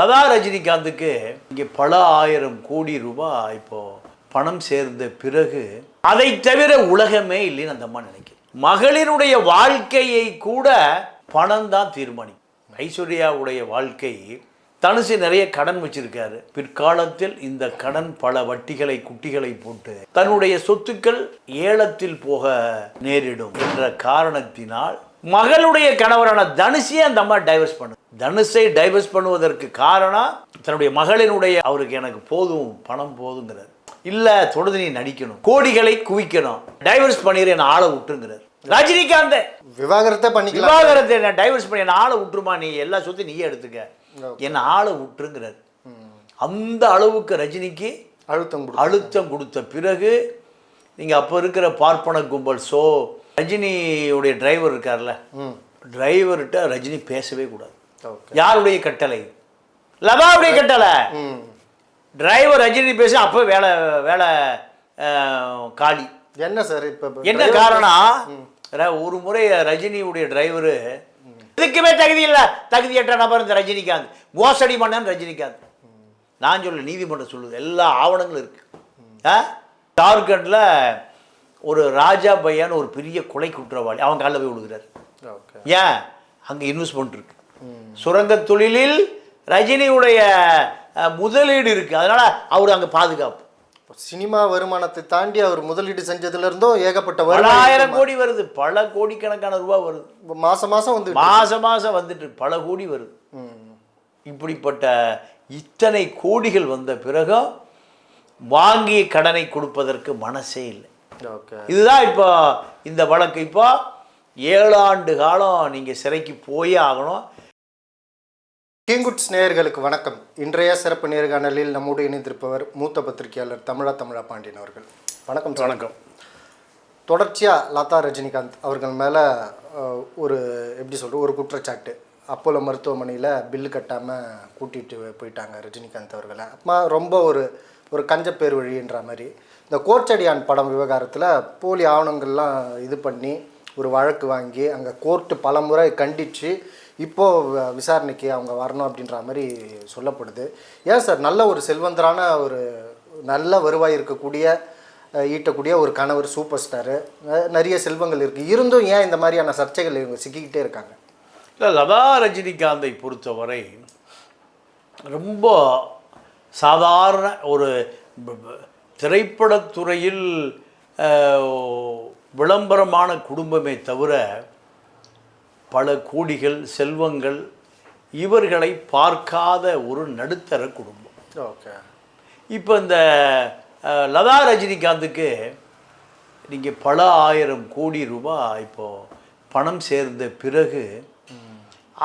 லதா ரஜினிகாந்துக்கு இங்கே பல ஆயிரம் கோடி ரூபாய் இப்போ பணம் சேர்ந்த பிறகு அதை தவிர உலகமே இல்லைன்னு அந்த அம்மா நினைக்கிறேன் மகளிருடைய வாழ்க்கையை கூட பணம் தான் தீர்மானிக்கும் ஐஸ்வர்யாவுடைய வாழ்க்கை தனுசு நிறைய கடன் வச்சிருக்காரு. பிற்காலத்தில் இந்த கடன் பல வட்டிகளை குட்டிகளை போட்டு தன்னுடைய சொத்துக்கள் ஏலத்தில் போக நேரிடும் என்ற காரணத்தினால் மகளுடைய கணவரான தனுசியை அந்த அம்மா டைவர்ஸ் பண்ணு தனுஷை டைவர்ஸ் பண்ணுவதற்கு காரணம் தன்னுடைய மகளினுடைய அவருக்கு எனக்கு போதும் பணம் போதுங்கிறார். இல்ல தொடர்ந்து நீ நடிக்கணும். கோடிகளை குவிக்கணும். டைவர்ஸ் பண்ணிடு என்ன ஆளை விட்டுங்கிறார் ரஜினிகாந்த். விவாகரத்தை பண்ணிக்கலாம். விவாகரத்தை என்ன டைவர்ஸ் பண்ணி என்ன ஆளை விட்டுருமா? நீ எல்லா சொத்தையும் நீயே எடுத்துக்க. என்ன ஆளை விட்டுருங்கிறார். அந்த அளவுக்கு ரஜினிக்கு அழுத்தம் அழுத்தம் கொடுத்த பிறகு நீங்கள் அப்போ இருக்கிற பார்ப்பன கும்பல் ஸோ ரஜினியுடைய டிரைவர் இருக்கார்ல டிரைவர்கிட்ட ரஜினி பேசவே கூடாது. யாருடைய கட்டளை? லதாவுடைய கட்டளை. டிரைவர் ரஜினி பேசி அப்போ வேலை வேலை காலி. என்ன சார் இப்போ என்ன காரணம் ஒரு முறை ரஜினியுடைய டிரைவரு இதுக்குமே தகுதி இல்லை. தகுதியற்ற நபர் இந்த ரஜினிகாந்த். மோசடி பண்ணன் ரஜினிகாந்த். நான் சொல்ல நீதிமன்றம் சொல்லுது. எல்லா ஆவணங்களும் இருக்கு. ஆ? ஜார்க்கண்டில் ஒரு ராஜா பையான்னு ஒரு பெரிய கொலை குற்றவாளி அவன் காலில் போய் விழுகிறார். ஏன்? அங்கே இன்வெஸ்ட்மெண்ட் இருக்கு. சுரங்கத் தொழிலில் ரஜினியுடைய முதலீடு இருக்கு. அதனால அவர் அங்கே பாதுகாப்பு. சினிமா வருமானத்தை தாண்டி அவர் முதலீடு செஞ்சதுல இருந்தும் ஏகப்பட்ட பலாயிரம் கோடி வருது. பல கோடிக்கணக்கான ரூபாய் வருது. மாசம் மாசம் வந்து மாசம் மாசம் வந்துட்டு. பல கோடி வருது. ம். இப்படிப்பட்ட இத்தனை கோடிகள் வந்த பிறகும் வாங்கிய கடனை கொடுப்பதற்கு மனசே இல்லை. இதுதான் இப்போ இந்த வழக்கு. இப்போ ஏழாண்டு காலம் நீங்கள் சிறைக்கு போயே ஆகணும். கிங்குட்ஸ் நேயர்களுக்கு வணக்கம். இன்றைய சிறப்பு நேர்காணலில் நம்மோடு இணைந்திருப்பவர் மூத்த பத்திரிகையாளர் தமிழா தமிழா பாண்டியன் அவர்கள். வணக்கம். வணக்கம். தொடர்ச்சியாக லதா ரஜினிகாந்த் அவர்கள் மேலே ஒரு எப்படி சொல்கிறது ஒரு குற்றச்சாட்டு. அப்போலோ மருத்துவமனையில் பில்லு கட்டாமல் கூட்டிகிட்டு போயிட்டாங்க ரஜினிகாந்த் அவர்களை. அம்மா ரொம்ப ஒரு ஒரு கஞ்ச பேர் வழின்ற மாதிரி. இந்த கோச்சடியான் படம் விவகாரத்தில் போலி ஆவணங்கள்லாம் இது பண்ணி ஒரு வழக்கு வாங்கி அங்கே கோர்ட்டு பல முறை கண்டித்து இப்போது விசாரணைக்கு அவங்க வரணும் அப்படின்ற மாதிரி சொல்லப்படுது. ஏன் சார்? நல்ல ஒரு செல்வந்தரான ஒரு நல்ல வருவாய் இருக்கக்கூடிய ஈட்டக்கூடிய ஒரு கணவர் சூப்பர் ஸ்டாரு. நிறைய செல்வங்கள் இருக்குது இருந்தும் ஏன் இந்த மாதிரியான சர்ச்சைகள் இவங்க சிக்கிக்கிட்டே இருக்காங்க? இல்லை லதா ரஜினிகாந்தை பொறுத்தவரை ரொம்ப சாதாரண ஒரு திரைப்படத்துறையில் விளம்பரமான குடும்பமே தவிர பல கோடிகள் செல்வங்கள் இவர்களை பார்க்காத ஒரு நடுத்தர குடும்பம். ஓகே. இப்போ இந்த லதா ரஜினிகாந்துக்கு நீங்கள் பல ஆயிரம் கோடி ரூபாய் இப்போ பணம் சேர்ந்த பிறகு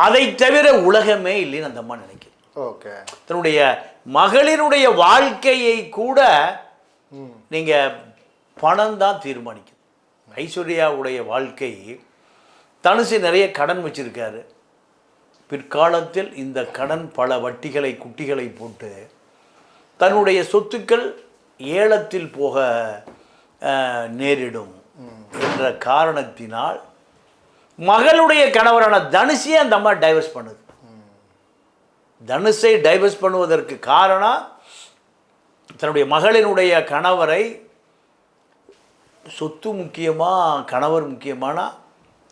அதை தவிர உலகமே இல்லைன்னு அந்த அம்மா நினைக்கிறேன் ஓகே. தன்னுடைய மகளினுடைய வாழ்க்கையை கூட நீங்கள் பணம் தான் தீர்மானிக்குது. ஐஸ்வர்யாவுடைய வாழ்க்கை தனுசு நிறைய கடன் வச்சுருக்காரு. பிற்காலத்தில் இந்த கடன் பல வட்டிகளை குட்டிகளை போட்டு தன்னுடைய சொத்துக்கள் ஏலத்தில் போக நேரிடும் என்ற காரணத்தினால் மகளுடைய கணவரான தனுஷையே அந்த அம்மா டைவர்ஸ் பண்ணுது. தனுஷை டைவர்ஸ் பண்ணுவதற்கு காரணம் தன்னுடைய மகளினுடைய கணவரை சொத்து முக்கியமாக கணவர் முக்கியமானால்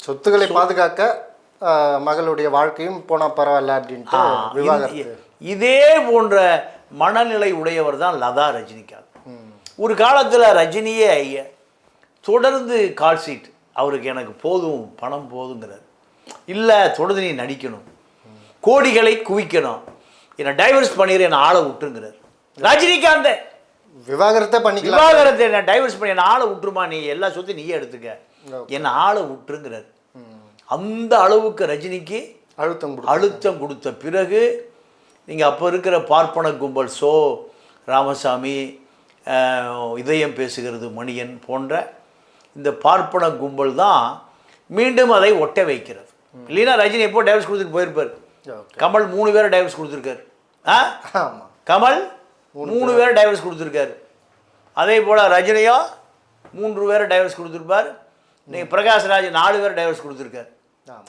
சொத்துக்களை பாதுகாக்க மகளுடைய வாழ்க்கையும் போனால் பரவாயில்ல அப்படின்ட்டு விவாகரத்து. இது- போன்ற மனநிலை உடையவர் தான் லதா ரஜினிகாந்த். ஒரு காலத்தில் ரஜினியே ஐய- தொடர்ந்து கால் சீட் அவருக்கு எனக்கு போதும் பணம் போதுங்கிறார். இல்லை தொடர்ந்து நீ நடிக்கணும். கோடிகளை குவிக்கணும். என்னை டைவர்ஸ் பண்ணிடு என்னை ஆளை விட்டுருங்கிறார். ரஜினிகாந்த்! விவாகரத்தை பண்ணிக்கலாம். விவாகரத்தை என்ன டைவர்ஸ் பண்ணி என்னை ஆளை விட்டுருமா நீ எல்லா சொத்தையும் நீயே எடுத்துக்க. என்னை ஆளை விட்டுருங்கிறார். அந்த அளவுக்கு ரஜினிக்கு அழுத்தம் கொடு அழுத்தம் கொடுத்த பிறகு நீங்கள் அப்போ இருக்கிற பார்ப்பன கும்பல் சோ ராமசாமி இதயம் பேசுகிறது மணியன் போன்ற இந்த பார்ப்பன கும்பல் தான் மீண்டும் அதை ஒட்ட வைக்கிறது. இல்லைன்னா ரஜினி எப்போ டைவர்ஸ் கொடுத்துட்டு போயிருப்பார்? கமல் மூணு பேரை டைவர்ஸ் கொடுத்துருக்காரு. ஆ? கமல் மூணு பேரை. டைவர்ஸ் கொடுத்துருக்காரு. அதே போல் ரஜினியோ மூன்று பேரை டைவர்ஸ் கொடுத்துருப்பார். நீங்கள் பிரகாஷ்ராஜ் நாலு பேரை டைவர்ஸ் கொடுத்துருக்காரு.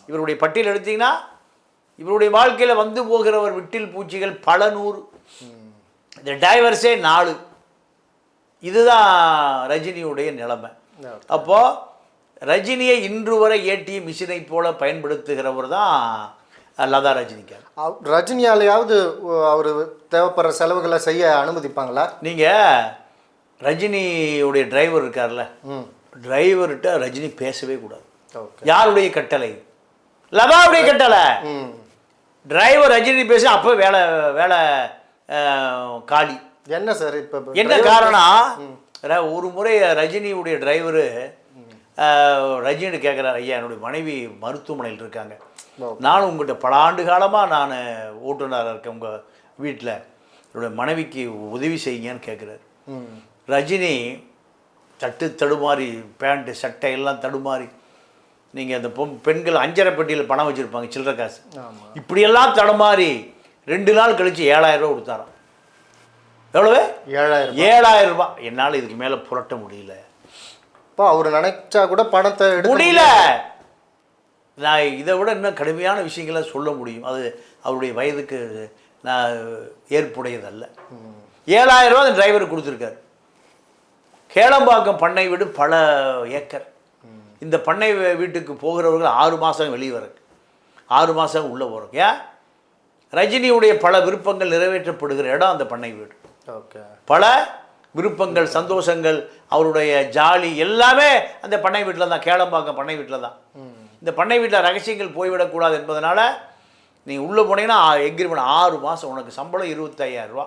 இவருடைய பட்டியல் எடுத்தீங்கன்னா இவருடைய வாழ்க்கையில் வந்து போகிறவர் விட்டில் பூச்சிகள் பல நூறு. இந்த டைவர்ஸே நாலு. இதுதான் ரஜினியுடைய நிலைமை. அப்போ ரஜினியை இன்று வரை ஏடிஎம் மிஷினை போல பயன்படுத்துகிறவர் தான் லதா ரஜினிகாந்த் அவ்- ரஜினியாலையாவது அவர் தேவைப்படுற செலவுகளை செய்ய அனுமதிப்பாங்களா? நீங்கள் ரஜினியுடைய டிரைவர் இருக்கார்ல டிரைவர்கிட்ட ரஜினி பேசவே கூடாது. யாருடைய கட்டளை? லதாவுடைய கட்டளை ம். டிரைவர் ரஜினி பேச அப்போ வேலை வேலை காலி. என்ன சார் இப்போ என்ன காரணம் ஒரு முறை ரஜினியுடைய டிரைவரு ரஜினி கேட்குறாரு ஐயா என்னுடைய மனைவி மருத்துவமனையில் இருக்காங்க. நானும் உங்கள்கிட்ட பல ஆண்டு காலமாக நான் ஓட்டுநராக இருக்கேன் உங்கள் வீட்டில் என்னுடைய மனைவிக்கு உதவி செய்யுங்கன்னு கேட்குறாரு ரஜினி தட்டு தடுமாறி பேண்ட்டு சட்டை எல்லாம் தடுமாறி நீங்கள் அந்த பொம் பெண்கள் அஞ்சரை பெட்டியில் பணம் வச்சுருப்பாங்க சில்லறை காசு. இப்படியெல்லாம் தடுமாறி ரெண்டு நாள் கழித்து ஏழாயிரம் ரூபா கொடுத்தாராம். எவ்வளவு? ஏழாயிரம் ஏழாயிரம் ரூபாய். என்னால் இதுக்கு மேலே புரட்ட முடியல. இப்போ அவர் நினைச்சா கூட பணத்தை முடியல. நான் இதை விட இன்னும் கடுமையான விஷயங்களை சொல்ல முடியும். அது அவருடைய வயதுக்கு நான் ஏற்புடையதல்ல. ஏழாயிரம் ரூபா அந்த டிரைவருக்கு கொடுத்துருக்காரு. கேளம்பாக்கம் பண்ணை வீடு பல ஏக்கர். இந்த பண்ணை வீட்டுக்கு போகிறவர்கள் ஆறு மாதம் வெளியே வரக்கு. ஆறு மாதம் உள்ளே போகிறோம் ஏன்? ரஜினியுடைய பல விருப்பங்கள் நிறைவேற்றப்படுகிற இடம் அந்த பண்ணை வீடு. ஓகே. பல விருப்பங்கள் சந்தோஷங்கள் அவருடைய ஜாலி எல்லாமே அந்த பண்ணை வீட்டில் தான் கேளம்பாக்கம் பண்ணை வீட்டில் தான். இந்த பண்ணை வீட்டில் ரகசியங்கள் போய்விடக்கூடாது என்பதனால நீ உள்ளே போனீங்கன்னா எக்ரிமெண்ட் ஆறு மாதம் உனக்கு சம்பளம் இருபத்தையாயிரம் ரூபா.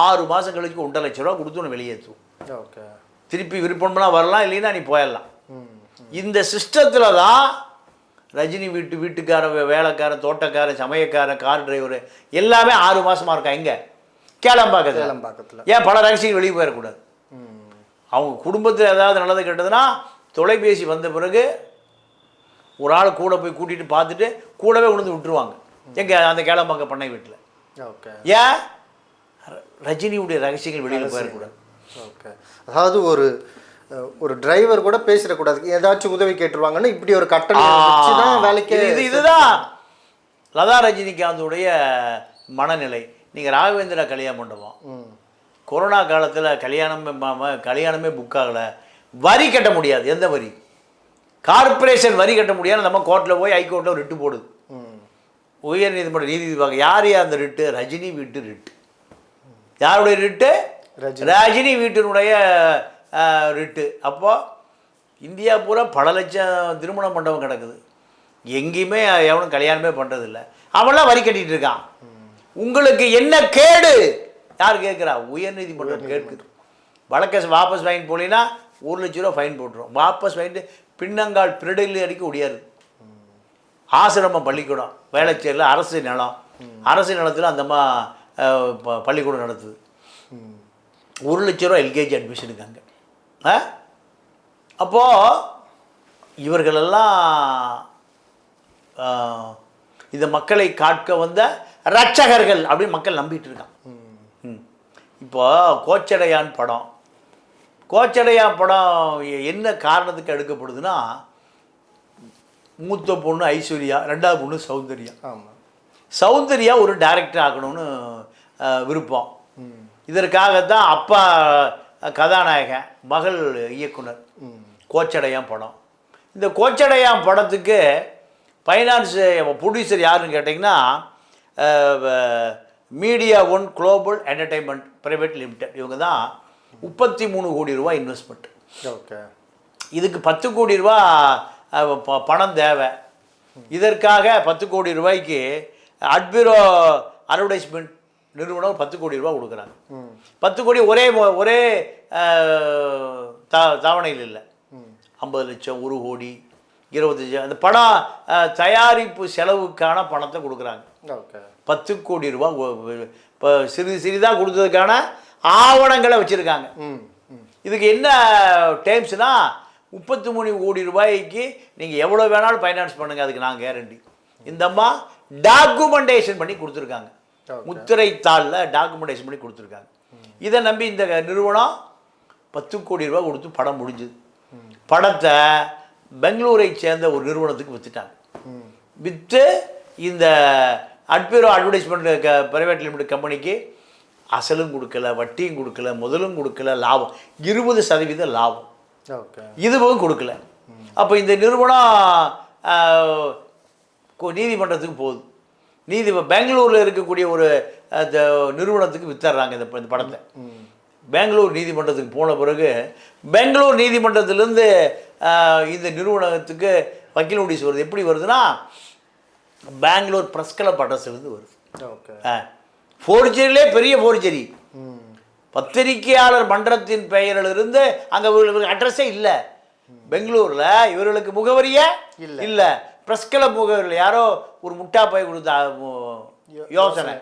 ஆறு மாதம் கழிச்சு ஒன்றரை லட்ச ரூபா கொடுத்து உன்னை வெளியேற்றுவோம் ஓகே. திருப்பி விருப்பம்னா வரலாம் இல்லைன்னா நீ போயிடலாம். இந்த சிஸ்டத்தில் தான் ரஜினி வீட்டு வீட்டுக்கார வே- வேலைக்காரன் தோட்டக்காரன் சமயக்காரன் கார் டிரைவர் எல்லாமே ஆறு மாசமா இருக்கா? எங்க? கேளம்பாக்கத்தில். சேலம்பாக்கத்தில் ஏன் பல ரகசியங்கள் வெளியே போயிடக்கூடாது. அவங்க குடும்பத்தில் ஏதாவது நல்லது கெட்டதுன்னா தொலைபேசி வந்த பிறகு ஒரு ஆள் கூட போய் கூட்டிட்டு பார்த்துட்டு கூடவே உணர்ந்து விட்டுருவாங்க. எங்க அந்த கேளம்பாக்க பண்ணை வீட்டில். ஓகே. ஏன்? ரஜினியுடைய ரகசியங்கள் வெளியில் போயிடக்கூடாது. ஓகே. அதாவது ஒரு ஒரு டிரைவர் கூட பேசிடக்கூடாது. ஏதாச்சும் உதவி கேட்டுருவாங்கன்னு இப்படி ஒரு தான் வேலைக்கு இது இது- இதுதான். லதா ரஜினிகாந்துடைய மனநிலை. நீங்கள் ராகவேந்திரா கல்யாண மண்டபம். கொரோனா காலத்தில் கல்யாணமே கல்யாணமே புக் ஆகலை. வரி கட்ட முடியாது. எந்த வரி? கார்ப்பரேஷன் வரி கட்ட முடியாது. நம்ம கோர்ட்டில் போய் ஹைகோர்ட்டில் ரிட்டு போடுது. உயர் நீதிமன்ற நீதிபதி யார் யார் அந்த ரிட்டு ரஜினி வீட்டு ரிட்டு யாருடைய ரிட்டு ரஜினி. வீட்டினுடைய ரிட்டு. அப்போ இந்தியா பூரா பல லட்சம் திருமண மண்டபம் கிடக்குது. எங்கேயுமே எவனும் கல்யாணமே பண்ணுறதில்ல அவன்லாம் வரி கட்டிட்டு இருக்கான். உங்களுக்கு என்ன கேடு? யார் கேட்குறா? உயர் நீதிமன்றம் கேட்குது. வழக்கை வாபஸ் வாங்கிட்டு போனீங்கன்னா ஒரு லட்ச ரூபா ஃபைன் போட்டுரும். வாபஸ் வாங்கிட்டு பின்னங்கால் பிறடையில் அடிக்க முடியாது ஆசிரமம் பள்ளிக்கூடம் வேளச்சேரியில் அரசு நிலம். அரசு நிலத்தில் அந்தம்மா பள்ளிக்கூடம் நடத்துது. ஒரு லட்ச ரூபா எல்கேஜி அட்மிஷனுக்கு அங்கே. ஆ அப்போது இவர்களெல்லாம் இந்த மக்களை காட்க வந்த ரட்சகர்கள் அப்படின்னு மக்கள் நம்பிட்டு இருக்கான். இப்போ கோச்சடையான் படம். கோச்சடையான் படம் என்ன காரணத்துக்கு எடுக்கப்படுதுன்னா மூத்த பொண்ணு ஐஸ்வர்யா ரெண்டாவது பொண்ணு சௌந்தர்யா. ஆமாம் சௌந்தர்யா ஒரு டைரக்டர் ஆகணும்னு விருப்பம். இதற்காகத்தான் அப்பா கதாநாயகன் மகள் இயக்குனர். கோச்சடையான் படம். இந்த கோச்சடையான் படத்துக்கு ஃபைனான்ஸ் ப்ரொடியூசர் யாருன்னு கேட்டிங்கன்னா media one global entertainment private limited இவங்க தான் முப்பத்தி மூணு கோடி ரூபாய் இன்வெஸ்ட்மெண்ட் ஓகே. இதுக்கு பத்து கோடி ரூபா பணம் தேவை. இதற்காக பத்து கோடி ரூபாய்க்கு அட்பிரோ அட்வர்டைஸ்மெண்ட் நிறுவனம் பத்து கோடி ரூபா கொடுக்குறாங்க. பத்து கோடி ஒரே ஒரே த தவணையில் இல்லை. ஐம்பது லட்சம் ஒரு கோடி இருபத்தஞ்சி அந்த படம் தயாரிப்பு செலவுக்கான பணத்தை கொடுக்குறாங்க. பத்து கோடி ரூபா இப்போ சிறிது சிறிதாக கொடுத்ததுக்கான ஆவணங்களை வச்சுருக்காங்க. இதுக்கு என்ன டேர்ம்ஸ்னா முப்பத்தி மூணு கோடி ரூபாய்க்கு நீங்கள் எவ்வளோ வேணாலும் ஃபைனான்ஸ் பண்ணுங்கள் அதுக்கு நான் கேரண்டி இந்த அம்மா டாக்குமெண்டேஷன் பண்ணி கொடுத்துருக்காங்க. முத்திரை தாளில் டாக்குமெண்டேஷன் பண்ணி கொடுத்துருக்காங்க. இதை நம்பி இந்த நிறுவனம் பத்து கோடி ரூபாய் கொடுத்து படம் முடிஞ்சுது. படத்தை பெங்களூரை சேர்ந்த ஒரு நிறுவனத்துக்கு விற்றுட்டாங்க விற்று இந்த அட்பீரோ அட்வர்டைஸ்மெண்ட் பிரைவேட் லிமிடெட் கம்பெனிக்கு அசலும் கொடுக்கல வட்டியும் கொடுக்கல முதலும் கொடுக்கல லாபம். இருபது சதவீத லாபம். இதுவும் கொடுக்கல. அப்போ இந்த நிறுவனம் நீதிமன்றத்துக்கு போகுது. நீதி பெங்களூரில் இருக்கக்கூடிய ஒரு நிறுவனத்துக்கு வித்தர்றாங்க இந்த இந்த படத்தை. பெங்களூர் நீதிமன்றத்துக்கு போன பிறகு பெங்களூர் நீதிமன்றத்திலேருந்து இந்த நிறுவனத்துக்கு வக்கீல் நோட்டீஸ் வருது. எப்படி வருதுன்னா பெங்களூர் ப்ரெஸ் கிளப் அட்ரஸ்லேருந்து வருது. ஓகே. ஃபோர்ஜரிலே பெரிய ஃபோர்ஜரி பத்திரிகையாளர் மன்றத்தின் பெயரிலிருந்து அங்கே இவர்களுக்கு அட்ரஸே இல்லை. பெங்களூரில் இவர்களுக்கு முகவரியே இல்ல. ப்ரெஸ் கிளப் முகவரியில் யாரோ ஒரு முட்டா போய் கொடுத்த யோசனை.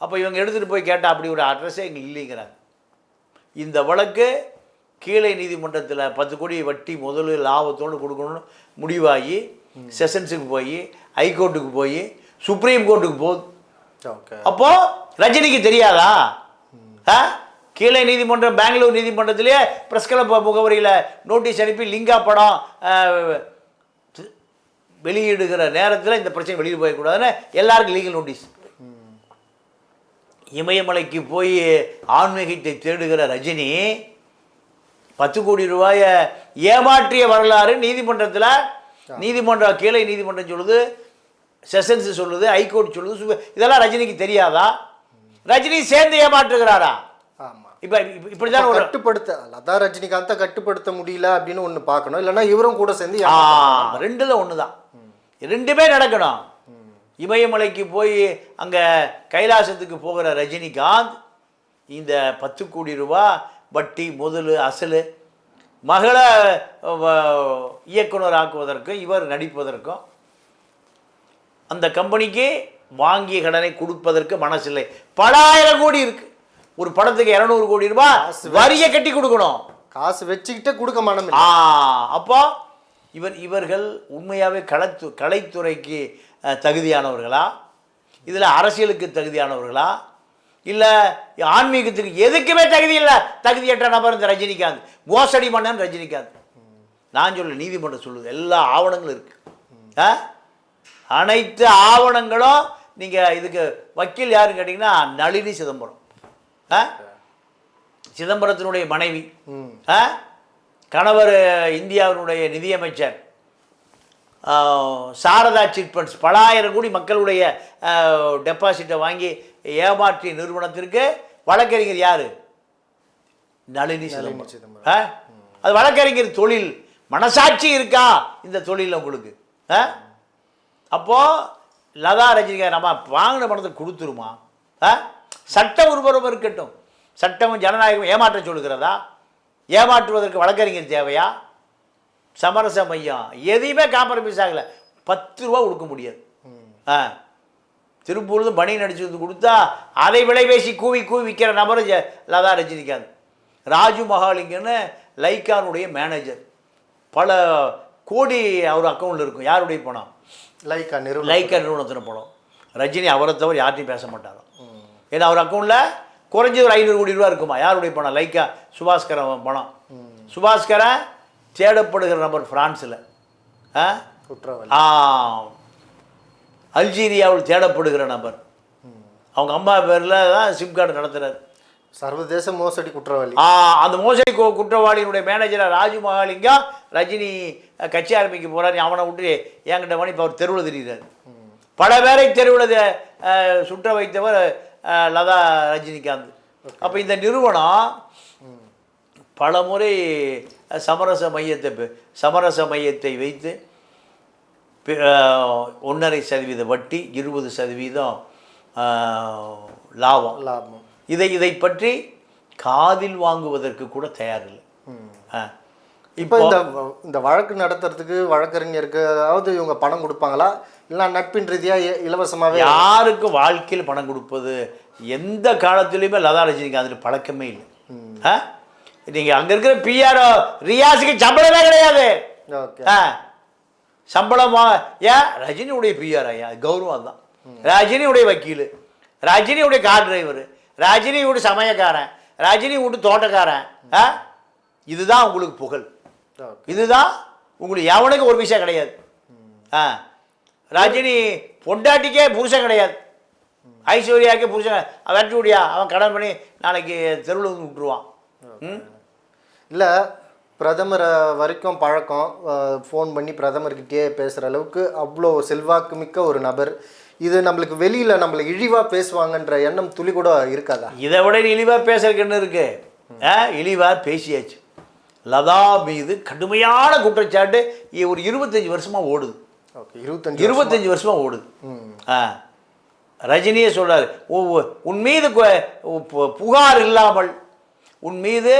அப்போ இவங்க எடுத்துகிட்டு போய் கேட்டால் அப்படி ஒரு அட்ரஸே இங்கே இல்லைங்கிறாங்க. இந்த வழக்கு கீழே நீதிமன்றத்தில் பத்து கோடி வட்டி முதல் லாபத்தோடு கொடுக்கணும்னு முடிவாகி செஷன்ஸுக்கு போய் ஹைகோர்ட்டுக்கு போய் சுப்ரீம் கோர்ட்டுக்கு போகுது ஓகே. அப்போ ரஜினிக்கு தெரியாதா? ஆ? கீழே நீதிமன்றம் பெங்களூர் நீதிமன்றத்திலேயே பிரஸ் கிளப் முகவரியில் நோட்டீஸ் அனுப்பி லிங்கா படம் வெளியிடுகிற நேரத்தில் இந்த பிரச்சனை வெளியே போயக்கூடாதுன்னு எல்லாருக்கும் லீகல் நோட்டீஸ் இமயமலைக்கு போய் ஆன்மீகத்தை தேடுகிற ரஜினி பத்து கோடி ரூபாயை ஏமாற்றிய வரலாறு நீதிமன்றத்தில் நீதிமன்ற கீழே நீதிமன்றம் சொல்லுது செஷன்ஸ் சொல்லுது ஹைகோர்ட் சொல்லுது இதெல்லாம் ரஜினிக்கு தெரியாதா? ரஜினி சேர்ந்து ஏமாற்றுகிறாரா? இப்போ இப்படி தான் ஒரு கட்டுப்படுத்த லதா ரஜினிகாந்தை கட்டுப்படுத்த முடியல அப்படின்னு ஒன்று பார்க்கணும். இல்லைன்னா இவரும் கூட சேர்ந்து. ரெண்டுல ஒன்று தான் ரெண்டுமே நடக்கணும். இமயமலைக்கு போய் அங்கே கைலாசத்துக்கு போகிற ரஜினிகாந்த் இந்த பத்து கோடி ரூபா வட்டி முதல் அசல் மகளை இயக்குனர் ஆக்குவதற்கும் இவர் நடிப்பதற்கும் அந்த கம்பெனிக்கு வாங்கிய கடனை கொடுப்பதற்கு மனசில்லை. பல ஆயிரம் கோடி இருக்கு. ஒரு படத்துக்கு இரநூறு கோடி ரூபாய் வரியை கட்டி கொடுக்கணும். காசு வச்சுக்கிட்டே கொடுக்க ஆ அப்போ இவர் இவர்கள் உண்மையாகவே கலைத்து கலைத்துறைக்கு தகுதியானவர்களா? இதில் அரசியலுக்கு தகுதியானவர்களா? இல்லை ஆன்மீகத்துக்கு எதுக்குமே தகுதி இல்லை. தகுதியற்ற நபர் இந்த ரஜினிகாந்த். மோசடி மன்னன் ரஜினிகாந்த். நான் சொல்ல நீதிமன்றம் சொல்லுது. எல்லா ஆவணங்களும் இருக்கு. ஆ அனைத்து ஆவணங்களும் நீங்கள் இதுக்கு வக்கீல் யாருன்னு கேட்டிங்கன்னா நளினி சிதம்பரம். சிதம்பரத்தினுடைய மனைவி. ஆ? கணவர் இந்தியாவினுடைய நிதியமைச்சர் சாரதா சிட் ஃபண்ட்ஸ் பல ஆயிரம் கோடி மக்களுடைய டெபாசிட்டை வாங்கி ஏமாற்றிய நிறுவனத்திற்கு வழக்கறிஞர் யார்? நளினி சிதம்பரம்? அது வழக்கறிஞர் தொழில். மனசாட்சி இருக்கா இந்த தொழில் உங்களுக்கு? ஆ? அப்போ லதா ரஜினிகாந்த் நம்ம வாங்கின பணத்தை கொடுத்துருமா? ஆ? சட்ட உருவரம் இருக்கட்டும். சட்டமும் ஜனநாயகம் ஏமாற்ற சொல்லுகிறதா? ஏமாற்றுவதற்கு வழக்கறிஞர் தேவையா? சமரச மையம். எதையுமே காம்ப்ரமைஸ் ஆகலை. பத்து ரூபா கொடுக்க முடியாது. ஆ. திருப்பூர்ந்து பனி நடிச்சு வந்து கொடுத்தா அதை விலை பேசி கூவி கூவி விற்கிற நபர் லதா ரஜினிகாந்த். ராஜு மகாலிங்கன்னு லைக்கானுடைய மேனேஜர் பல கோடி அவர் அக்கௌண்ட்டில் இருக்கும். யாருடைய பணம்? லைக்கா நிறுவனம் லைக்கா நிறுவனத்தின் பணம். ரஜினி அவரை தவிர யார்ட்டையும் பேச மாட்டாராம். ஏன்னா அவர் அக்கௌண்ட்டில் குறைஞ்சது ஒரு ஐநூறு கோடி ரூபா இருக்குமா? யாருடைய பணம்? லைக்கா சுபாஸ்கரன் பணம். சுபாஸ்கரன் தேடப்படுகிற நபர் ஃப்ரான்ஸில் அல்ஜீரியாவில் தேடப்படுகிற நபர். அவங்க அம்மா பேரில் தான் சிம் கார்டு நடத்துகிறார் சர்வதேச மோசடி குற்றவாளி. ஆ, அந்த மோசடி குற்றவாளியினுடைய மேனேஜராக ராஜு மகாலிங்கம் ரஜினி கட்சி ஆரம்பிக்க போகிறார் அவனை விட்டு என்கிட்ட மணி இப்போ அவர் தெருவில் தெரிகிறார் பல பேரை தெருவில் சுற்ற வைத்தவர் லதா ரஜினிகாந்த். அப்போ இந்த நிறுவனம் பல முறை சமரச மையத்தை சமரச மையத்தை வைத்து ஒன்றரை சதவீத வட்டி இருபது சதவீதம் லாபம். லாபம். இதை இதை பற்றி காதில் வாங்குவதற்கு கூட தயாரில்லை. இப்போ இந்த இந்த வழக்கு நடத்துறதுக்கு வழக்கறிஞருக்கு அதாவது இவங்க பணம் கொடுப்பாங்களா? இல்லை நட்பின் ரீதியா இ- இலவசமாவே யாருக்கும் வாழ்க்கையில் பணம் கொடுப்பது? எந்த காலத்துலையுமே லதா ரஜினிகாந்த் பழக்கமே இல்லை. ஆ? நீங்கள் அங்கே இருக்கிற பிஆர்ஓ ரியாஸுக்கு சம்பளமே கிடையாது. ஆ? சம்பளமா ஏன் ரஜினியுடைய பிஆர் ஐயா? கௌரவம் தான் ரஜினியுடைய வக்கீல். ரஜினியுடைய கார் டிரைவர். ரஜினியோட சமயக்காரன். ரஜினி வீட்டு தோட்டக்காரன். ஆ? இதுதான் உங்களுக்கு புகழ். இதுதான் உங்களுக்கு எவனுக்கு ஒரு விஷயம் கிடையாது. ஆ. ரஜினி பொண்டாட்டிக்கே புருஷன் கிடையாது. ஐஸ்வர்யாக்கே புருஷன் அவன் விரட்டி விடியா அவன் கடன் பண்ணி நாளைக்கு தெருவில் வந்து விட்டுருவான். ம்? இல்லை பிரதமரை வரைக்கும் பழக்கம் ஃபோன் பண்ணி பிரதமர்கிட்டயே பேசுகிற அளவுக்கு அவ்வளோ செல்வாக்கு மிக்க ஒரு நபர். இது நம்மளுக்கு வெளியில் நம்மளை இழிவாக பேசுவாங்கன்ற எண்ணம் துளி கூட இருக்காதா? இதை விட இழிவாக பேசுறதுக்கு என்ன இருக்கு? ஆ இழிவாக பேசியாச்சு. லதா மீது கடுமையான குற்றச்சாட்டு ஒரு இருபத்தஞ்சி வருஷமாக ஓடுது. ஓகே இருபத்தஞ்சு இருபத்தஞ்சி வருஷமாக ஓடுது. ஆ. ரஜினியே சொல்றாரு "ஓ, ஓ, உன் மீது புகார் இல்லாமல் உன் மீது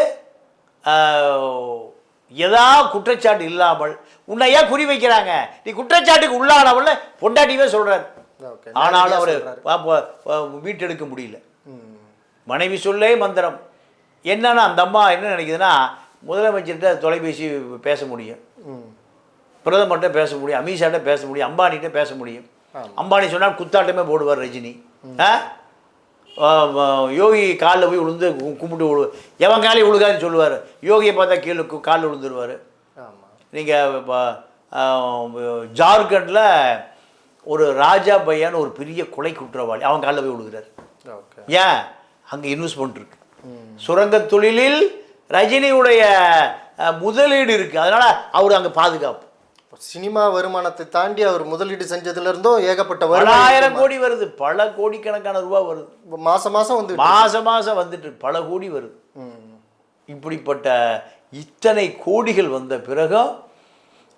எதா குற்றச்சாட்டு இல்லாமல் உன்னை ஏன் குறி வைக்கிறாங்க? நீ குற்றச்சாட்டுக்கு உள்ளானவள் பொண்டாட்டிவே சொல்றாரு. ஓகே ஆனாலும் அவர் மீட்டெடுக்க முடியல. மனைவி சொல்லே மந்திரம். என்னன்னா அந்த அம்மா என்ன நினைக்குதுன்னா முதலமைச்சர்கிட்ட தொலைபேசி பேச முடியும். பிரதமர்கிட்ட பேச முடியும் அமித்ஷாட்ட பேச முடியும் அம்பானிகிட்ட பேச முடியும். அம்பானி சொன்னால் குத்தாட்டமே போடுவார் ரஜினி. ஆ? யோகி காலில் போய் விழுந்து கும்பிட்டு விழு எவன் காலையும் விழுகாதுன்னு சொல்லுவார். யோகியை பார்த்தா கீழே காலில் விழுந்துருவார் நீங்கள் இப்போ ஜார்க்கண்டில் ஒரு ராஜா பையான்னு ஒரு பெரிய கொலை குற்றவாளி அவன் காலில் போய் விழுகிறார் ஏன்? அங்கே இன்வெஸ்ட்மெண்ட் இருக்கு. சுரங்க தொழிலில் ரஜினியுடைய முதலீடு இருக்கு. அதனால அவர் அங்கே பாதுகாப்பு. சினிமா வருமானத்தை தாண்டி அவர் முதலீடு செஞ்சதுல இருந்தும் ஏகப்பட்ட பலாயிரம் கோடி வருது. பல கோடிக்கணக்கான ரூபா வருது. மாசம் மாசம் வந்து மாசம் மாசம் வந்துட்டு. பல கோடி வருது. இப்படிப்பட்ட இத்தனை கோடிகள் வந்த பிறகும்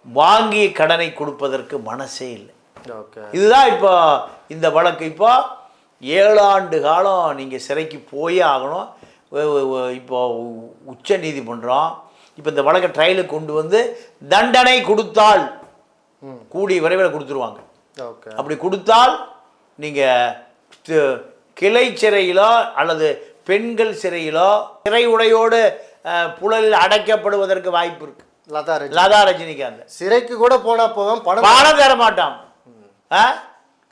வாங்கிய கடனை கொடுப்பதற்கு மனசே இல்லை. ஓகே. இதுதான் இப்போ இந்த வழக்கு. இப்போ ஏழாண்டு காலம் நீங்கள் சிறைக்கு போயே ஆகணும். இப்போ உச்ச நீதிமன்றம் இப்போ இந்த வழக்கை ட்ரையலுக்கு கொண்டு வந்து தண்டனை கொடுத்தால். கூடிய விரைவில் கொடுத்துருவாங்க. ஓகே. அப்படி கொடுத்தால் நீங்கள் கிளை சிறையிலோ அல்லது பெண்கள் சிறையிலோ சிறை உடையோடு புழலில் அடைக்கப்படுவதற்கு வாய்ப்பு இருக்கு. லதா ரஜினி. லதா ரஜினிகாந்த். சிறைக்கு கூட போனா போவேன் பணம் பணம் தர மாட்டான் ஆ?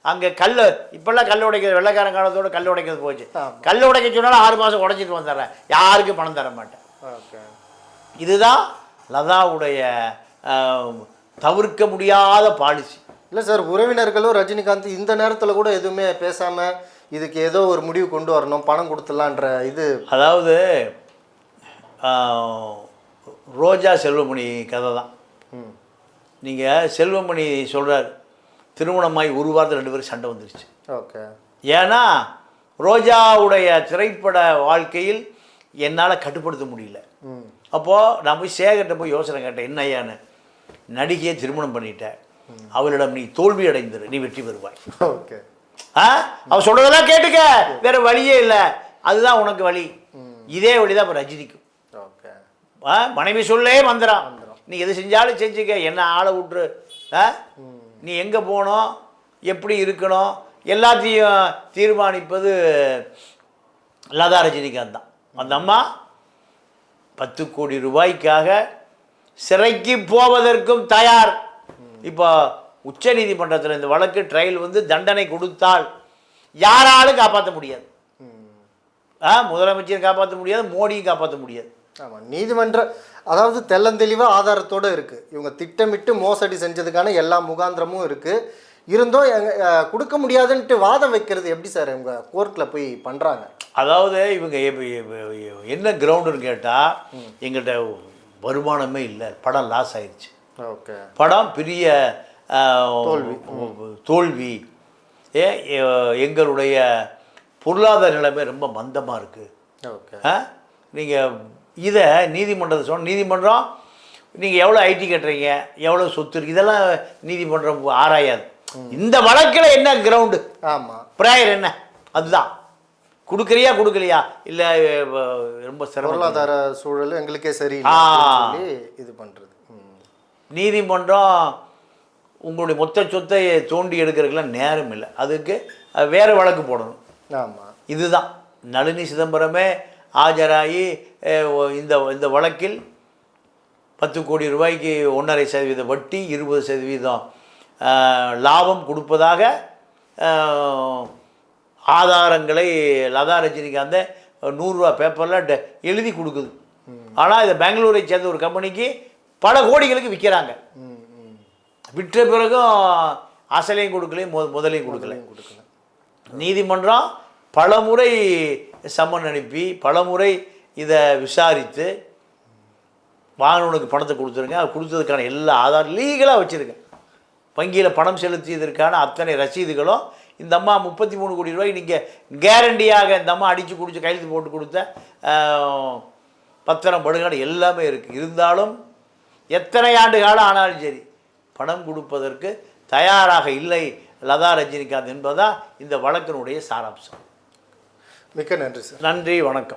அங்கே கல் இப்பெல்லாம் கல் உடைக்கிறது வெள்ளைக்காரன் காலத்தோட கல் உடைக்கிறது போச்சு. கல் உடைக்க சொன்னாலும் ஆறு மாதம் உடைச்சிட்டு வந்துடுறேன் யாருக்கும் பணம் தர மாட்டேன். இதுதான் லதாவுடைய தவிர்க்க முடியாத பாலிசி. இல்லை சார் உறவினர்களும் ரஜினிகாந்த் இந்த நேரத்தில் கூட எதுவுமே பேசாம இதுக்கு ஏதோ ஒரு முடிவு கொண்டு வரணும் பணம் கொடுத்துடலான்ற இது. அதாவது ரோஜா செல்வமணி கதை தான். ம். நீங்கள் செல்வமணி சொல்கிறார் திருமணமாகி ஒரு வாரத்தில் ரெண்டு பேரும் சண்டை வந்துருச்சு. ஓகே. ஏன்னா ரோஜாவுடைய திரைப்பட வாழ்க்கையில் என்னால் கட்டுப்படுத்த முடியல. அப்போது நான் போய் சேகர்கிட்ட போய் யோசனை கேட்டேன் என்ன ஐயான்னு நடிகையை திருமணம் பண்ணிட்டேன். அவளிடம் நீ தோல்வி அடைந்திரு நீ வெற்றி பெறுவாய். ஓகே. ஆ? அவ சொல்றதெல்லாம் கேட்டுக்க. வேற வழியே இல்லை. அதுதான் உனக்கு வழி. இதே வழி தான் இப்போ ரஜினிக்கும். ஓகே. ஆ? மனைவி சொல்லே மந்திரம். நீ எது செஞ்சாலும் செஞ்சுக்க. என்ன ஆளை விட்டுரு. ஆ? நீ எங்கே போகணும் எப்படி இருக்கணும்? எல்லாத்தையும் தீர்மானிப்பது லதா ரஜினிகாந்த் தான். அந்த அம்மா பத்து கோடி ரூபாய்க்காக சிறைக்கு போவதற்கும் தயார். இப்போ உச்ச நீதிமன்றத்தில் இந்த வழக்கு ட்ரையல் வந்து தண்டனை கொடுத்தால் யாராலும் காப்பாற்ற முடியாது. ஆ முதலமைச்சர் காப்பாற்ற முடியாது மோடியும் காப்பாற்ற முடியாது. ஆமாம் நீதிமன்ற அதாவது தெள்ளந்தெளிவாக ஆதாரத்தோடு இருக்குது இவங்க திட்டமிட்டு மோசடி செஞ்சதுக்கான எல்லா முகாந்திரமும் இருக்குது இருந்தும் கொடுக்க முடியாதுன்ட்டு வாதம் வைக்கிறது எப்படி சார் இவங்க கோர்ட்டில் போய் பண்ணுறாங்க அதாவது இவங்க என்ன கிரவுண்டுன்னு கேட்டால் எங்கள்கிட்ட வருமானமே இல்லை. படம் லாஸ் ஆயிடுச்சு ஓகே. படம் பெரிய தோல்வி. தோல்வி. ஏ எங்களுடைய பொருளாதார நிலைமை ரொம்ப மந்தமாக இருக்குது ஓகே. நீங்கள் இதை நீதிமன்றத்தை சொன்ன நீதிமன்றம் நீங்கள் எவ்வளோ ஐடி கட்டுறீங்க எவ்வளோ சொத்து இருக்கு இதெல்லாம் நீதிமன்றம் ஆராயாது. இந்த வழக்கில் என்ன கிரவுண்டு ஆமாம் ப்ரேயர் என்ன? அதுதான். கொடுக்குறியா கொடுக்கலையா? இல்லை ரொம்ப சிரமம். பொருளாதார சூழல் எங்களுக்கே சொல்லி இது பண்ணுறது நீதிமன்றம் உங்களுடைய மொத்த சொத்தை தோண்டி எடுக்கிறதுக்கெல்லாம் நேரம் இல்லை. அதுக்கு வேற வழக்கு போடணும். ஆமாம் இதுதான். நளினி சிதம்பரமே ஆஜராகி இந்த இந்த வழக்கில் பத்து கோடி ரூபாய்க்கு ஒன்றரை சதவீத வட்டி இருபது சதவீதம் லாபம் கொடுப்பதாக ஆதாரங்களை லதா ரஜினிகாந்த் நூறுரூவா பேப்பரில் எழுதி கொடுக்குது. ஆனால் இதை பெங்களூரை சேர்ந்த ஒரு கம்பெனிக்கு பல கோடிகளுக்கு விற்கிறாங்க விற்ற பிறகும் அசலையும் கொடுக்கலையும் மு முதலையும் கொடுக்கல. கொடுக்கல. நீதிமன்றம் பலமுறை சம்மன் அனுப்பி பலமுறை இதை விசாரித்து வாங்கினவனுக்கு பணத்தை கொடுத்துருங்க. அது கொடுத்ததுக்கான எல்லா ஆதார் லீகலாக வச்சுருக்கேன். வங்கியில் பணம் செலுத்தியதற்கான அத்தனை ரசீதுகளும் இந்த அம்மா முப்பத்தி மூணு கோடி ரூபாய் நீங்கள் கேரண்டியாக இந்த அம்மா அடித்து குடிச்சு கையெழுத்து போட்டு கொடுத்த பத்திரம் படுகாடு எல்லாமே இருக்குது இருந்தாலும் எத்தனை ஆண்டு காலம் ஆனாலும் சரி பணம் கொடுப்பதற்கு தயாராக இல்லை லதா ரஜினிகாந்த் என்பதா இந்த வழக்கினுடைய சாராம்சம். மிக்க நன்றி சார். நன்றி வணக்கம்.